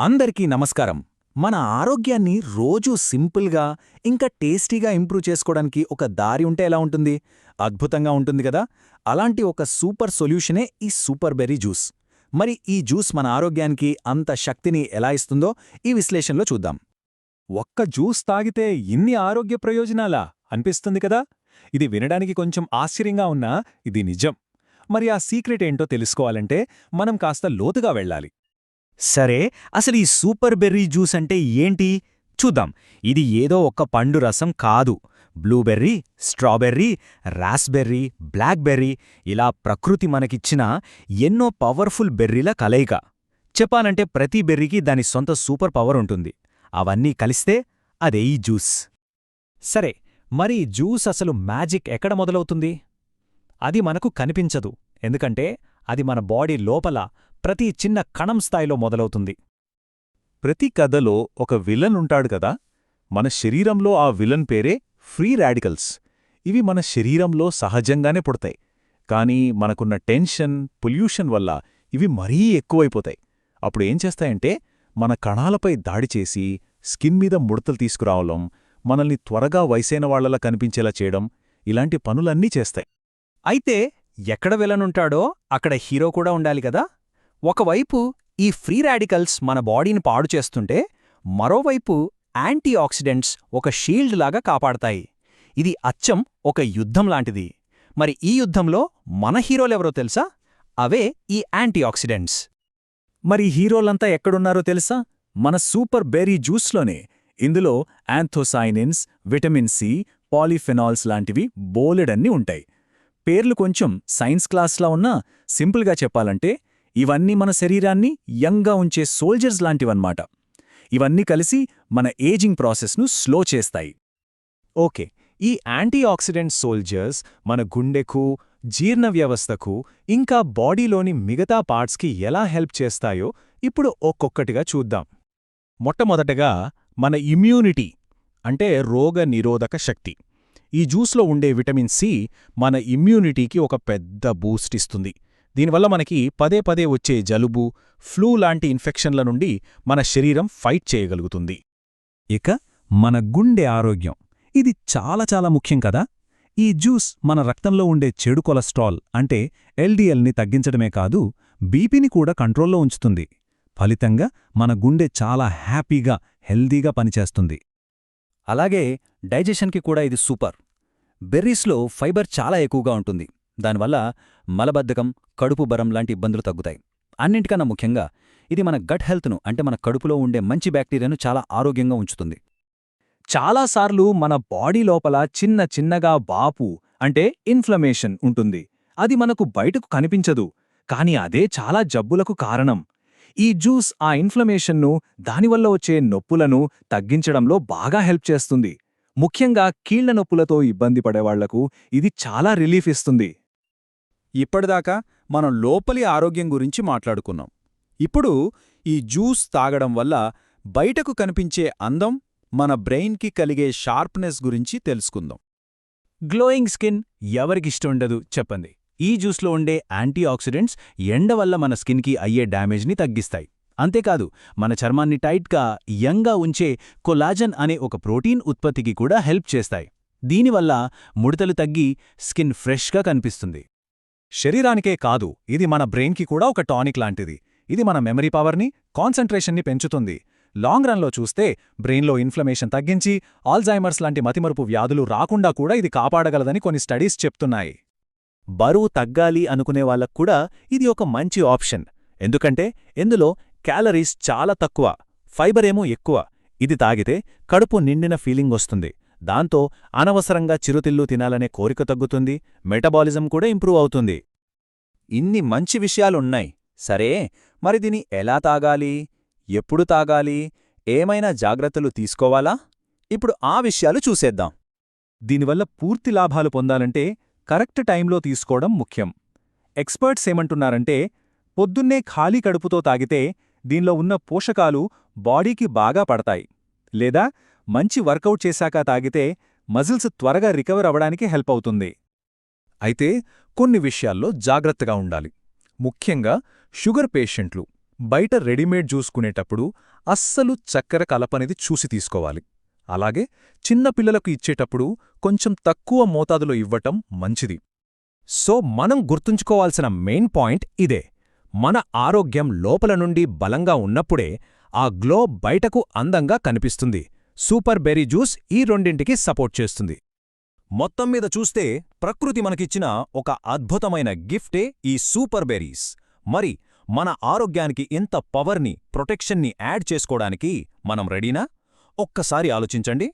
అందరికీ నమస్కారం. మన ఆరోగ్యాన్ని రోజూ సింపుల్గా ఇంకా టేస్టీగా ఇంప్రూవ్ చేసుకోవడానికి ఒక దారి ఉంటే ఎలా ఉంటుంది? అద్భుతంగా ఉంటుంది కదా? అలాంటి ఒక సూపర్ సొల్యూషనే ఈ సూపర్ బెర్రీ జ్యూస్. మరి ఈ జ్యూస్ మన ఆరోగ్యానికి అంత శక్తిని ఎలా ఇస్తుందో ఈ విశ్లేషణలో చూద్దాం. ఒక్క జ్యూస్ తాగితే ఇన్ని ఆరోగ్య ప్రయోజనాలా? అనిపిస్తుంది కదా? ఇది వినడానికి కొంచెం ఆశ్చర్యంగా ఉన్నా ఇది నిజం. మరి ఆ సీక్రెట్ ఏంటో తెలుసుకోవాలంటే మనం కాస్త లోతుగా వెళ్ళాలి. సరే అసలు ఈ సూపర్ బెర్రీ జ్యూస్ అంటే ఏంటి? చూద్దాం. ఇది ఏదో ఒక్క పండు రసం కాదు. బ్లూబెర్రీ స్ట్రాబెర్రీ రాస్బెర్రీ బ్లాక్బెర్రీ ఇలా ప్రకృతి మనకిచ్చిన ఎన్నో పవర్ఫుల్ బెర్రీల కలయిక. చెప్పాలంటే ప్రతి బెర్రీకి దాని సొంత సూపర్ పవర్ ఉంటుంది. అవన్నీ కలిస్తే అదే ఈ జ్యూస్. సరే మరి జ్యూస్ అసలు మ్యాజిక్ ఎక్కడ మొదలవుతుంది? అది మనకు కనిపించదు. ఎందుకంటే అది మన బాడీ లోపల ప్రతి చిన్న కణం స్థాయిలో మొదలవుతుంది. ప్రతి కథలో ఒక విలన్ ఉంటాడు కదా? మన శరీరంలో ఆ విలన్ పేరే ఫ్రీ రాడికల్స్. ఇవి మన శరీరంలో సహజంగానే పుడతాయి. కానీ మనకున్న టెన్షన్ పొల్యూషన్ వల్ల ఇవి మరీ ఎక్కువైపోతాయి. అప్పుడు ఏం చేస్తాయంటే మన కణాలపై దాడి చేసి స్కిన్ మీద ముడతలు తీసుకురావడం మనల్ని త్వరగా వయసైన వాళ్ళలా కనిపించేలా చేయడం ఇలాంటి పనులన్నీ చేస్తాయి. అయితే ఎక్కడ విలనుంటాడో అక్కడ హీరో కూడా ఉండాలి కదా? ఒకవైపు ఈ ఫ్రీ రాడికల్స్ మన బాడీని పాడు చేస్తుంటే మరోవైపు యాంటీ ఆక్సిడెంట్స్ ఒక షీల్డ్ లాగా కాపాడతాయి. ఇది అచ్చం ఒక యుద్ధం లాంటిది. మరి ఈ యుద్ధంలో మన హీరోలెవరో తెలుసా? అవే ఈ యాంటీ ఆక్సిడెంట్స్ మరి హీరోలంతా ఎక్కడున్నారో తెలుసా? మన సూపర్ బెర్రీ జ్యూస్లోనే. ఇందులో యాంథోసైనిన్స్ విటమిన్ సి పాలిఫెనాల్స్ లాంటివి బోలెడన్నీ ఉంటాయి. పేర్లు కొంచెం సైన్స్ క్లాస్లా ఉన్నా సింపుల్గా చెప్పాలంటే ఇవన్నీ మన శరీరాన్ని యంగ్గా ఉంచే సోల్జర్స్ లాంటివన్నమాట. ఇవన్నీ కలిసి మన ఏజింగ్ ప్రాసెస్ను స్లో చేస్తాయి. ఓకే ఈ యాంటీ ఆక్సిడెంట్ సోల్జర్స్ మన గుండెకు జీర్ణ వ్యవస్థకు ఇంకా బాడీలోని మిగతా పార్ట్స్కి ఎలా హెల్ప్ చేస్తాయో ఇప్పుడు ఒక్కొక్కటిగా చూద్దాం. మొట్టమొదటగా మన ఇమ్యూనిటీ అంటే రోగ నిరోధక శక్తి. ఈ జ్యూస్లో ఉండే విటమిన్ సి మన ఇమ్యూనిటీకి ఒక పెద్ద బూస్ట్ ఇస్తుంది. దీనివల్ల మనకి పదే పదే వచ్చే జలుబు ఫ్లూ లాంటి ఇన్ఫెక్షన్ల నుండి మన శరీరం ఫైట్ చేయగలుగుతుంది. ఇక మన గుండె ఆరోగ్యం. ఇది చాలా చాలా ముఖ్యం కదా? ఈ జ్యూస్ మన రక్తంలో ఉండే చెడు కొలెస్ట్రాల్ అంటే ఎల్డిఎల్ని తగ్గించడమే కాదు బీపీని కూడా కంట్రోల్లో ఉంచుతుంది. ఫలితంగా మన గుండె చాలా హ్యాపీగా హెల్దీగా పనిచేస్తుంది. అలాగే డైజెషన్కి కూడా ఇది సూపర్. బెర్రీస్లో ఫైబర్ చాలా ఎక్కువగా ఉంటుంది. దానివల్ల మలబద్ధకం కడుపు బరం లాంటి ఇబ్బందులు తగ్గుతాయి. అన్నింటికన్నా ముఖ్యంగా ఇది మన గట్ హెల్త్ను అంటే మన కడుపులో ఉండే మంచి బ్యాక్టీరియాను చాలా ఆరోగ్యంగా ఉంచుతుంది. చాలాసార్లు మన బాడీ లోపల చిన్న చిన్నగా బాపు అంటే ఇన్ఫ్లమేషన్ ఉంటుంది. అది మనకు బయటకు కనిపించదు కాని అదే చాలా జబ్బులకు కారణం. ఈ జ్యూస్ ఆ ఇన్ఫ్లమేషన్ను దానివల్ల వచ్చే నొప్పులను తగ్గించడంలో బాగా హెల్ప్ చేస్తుంది. ముఖ్యంగా కీళ్ళ నొప్పులతో ఇబ్బంది పడేవాళ్ళకు ఇది చాలా రిలీఫ్ ఇస్తుంది. ఇప్పటిదాకా మనం లోపలి ఆరోగ్యం గురించి మాట్లాడుకున్నాం. ఇప్పుడు ఈ జ్యూస్ తాగడం వల్ల బయటకు కనిపించే అందం మన బ్రెయిన్కి కలిగే షార్ప్నెస్ గురించి తెలుసుకుందాం. గ్లోయింగ్ స్కిన్ ఎవరికిష్టముండదు చెప్పండి. ఈ జ్యూస్లో ఉండే యాంటీ ఆక్సిడెంట్స్ ఎండ వల్ల మన స్కిన్కి అయ్యే డ్యామేజ్ని తగ్గిస్తాయి. అంతేకాదు మన చర్మాన్ని టైట్గా యంగా ఉంచే కొలాజన్ అనే ఒక ప్రోటీన్ ఉత్పత్తికి కూడా హెల్ప్ చేస్తాయి. దీనివల్ల ముడతలు తగ్గి స్కిన్ ఫ్రెష్గా కనిపిస్తుంది. శరీరానికే కాదు ఇది మన బ్రెయిన్కి కూడా ఒక టానిక్ లాంటిది. ఇది మన మెమరీ పవర్ని కాన్సంట్రేషన్ని పెంచుతుంది. లాంగ్ రన్లో చూస్తే బ్రెయిన్లో ఇన్ఫ్లమేషన్ తగ్గించి ఆల్జైమర్స్ లాంటి మతిమరుపు వ్యాధులు రాకుండా కూడా ఇది కాపాడగలదని కొన్ని స్టడీస్ చెప్తున్నాయి. బరువు తగ్గాలి అనుకునే వాళ్ళకు కూడా ఇది ఒక మంచి ఆప్షన్. ఎందుకంటే ఇందులో క్యాలరీస్ చాలా తక్కువ ఫైబరేమో ఎక్కువ. ఇది తాగితే కడుపు నిండిన ఫీలింగ్ వస్తుంది. దాంతో అనవసరంగా చిరుతిల్లు తినాలనే కోరిక తగ్గుతుంది మెటబాలిజం కూడా ఇంప్రూవ్ అవుతుంది. ఇన్ని మంచి విషయాలున్నాయి. సరే మరి దీని ఎలా తాగాలి? ఎప్పుడు తాగాలి? ఏమైనా జాగ్రత్తలు తీసుకోవాలా? ఇప్పుడు ఆ విషయాలు చూసేద్దాం. దీనివల్ల పూర్తి లాభాలు పొందాలంటే కరెక్ట్ టైంలో తీసుకోవడం ముఖ్యం. ఎక్స్పర్ట్స్ ఏమంటున్నారంటే పొద్దున్నే ఖాళీ కడుపుతో తాగితే దీనిలో ఉన్న పోషకాలు బాడీకి బాగా పడతాయి. లేదా మంచి వర్కౌట్ చేశాక తాగితే మజిల్స్ త్వరగా రికవర్ అవడానికి హెల్ప్ అవుతుంది. అయితే కొన్ని విషయాల్లో జాగ్రత్తగా ఉండాలి. ముఖ్యంగా షుగర్ పేషెంట్లు బయట రెడీమేడ్ జ్యూస్ కొనేటప్పుడు అస్సలు చక్కెర కలపనేది చూసి తీసుకోవాలి. అలాగే చిన్న పిల్లలకు ఇచ్చేటప్పుడు కొంచెం తక్కువ మోతాదులో ఇవ్వటం మంచిది. సో మనం గుర్తుంచుకోవాల్సిన మెయిన్ పాయింట్ ఇదే. మన ఆరోగ్యం లోపల నుండి బలంగా ఉన్నప్పుడే ఆ గ్లో బయటకు అందంగా కనిపిస్తుంది. సూపర్ బెర్రీ జ్యూస్ ఈ రెండింటికి సపోర్ట్ చేస్తుంది. మొత్తం మీద చూస్తే ప్రకృతి మనకిచ్చిన ఒక అద్భుతమైన గిఫ్టే ఈ సూపర్ బెర్రీస్. మరి మన ఆరోగ్యానికి ఇంత పవర్ని ప్రొటెక్షన్ని యాడ్ చేసుకోవడానికి మనం రెడీనా? ఒక్కసారి ఆలోచించండి.